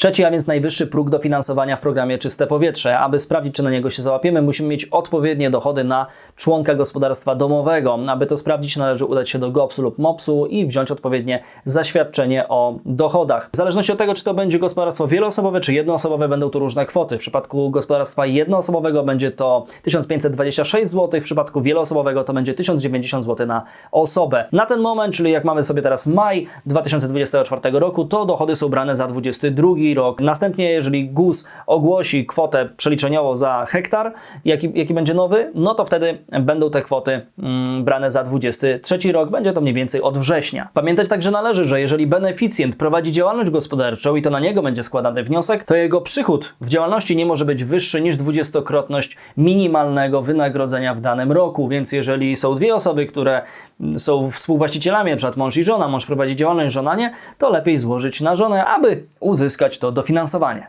Trzeci, a więc najwyższy próg dofinansowania w programie Czyste Powietrze. Aby sprawdzić, czy na niego się załapiemy, musimy mieć odpowiednie dochody na członka gospodarstwa domowego. Aby to sprawdzić, należy udać się do GOPS-u lub MOPS-u i wziąć odpowiednie zaświadczenie o dochodach. W zależności od tego, czy to będzie gospodarstwo wieloosobowe, czy jednoosobowe, będą tu różne kwoty. W przypadku gospodarstwa jednoosobowego będzie to 1526 zł, w przypadku wieloosobowego to będzie 1090 zł na osobę. Na ten moment, czyli jak mamy sobie teraz maj 2024 roku, to dochody są brane za 22 rok. Następnie, jeżeli GUS ogłosi kwotę przeliczeniową za hektar, jaki, jaki będzie nowy, no to wtedy będą te kwoty mm, brane za 23 rok. Będzie to mniej więcej od września. Pamiętać także należy, że jeżeli beneficjent prowadzi działalność gospodarczą i to na niego będzie składany wniosek, to jego przychód w działalności nie może być wyższy niż dwudziestokrotność minimalnego wynagrodzenia w danym roku. Więc jeżeli są dwie osoby, które mm, są współwłaścicielami, np. mąż i żona, mąż prowadzi działalność, żona nie, to lepiej złożyć na żonę, aby uzyskać to dofinansowanie.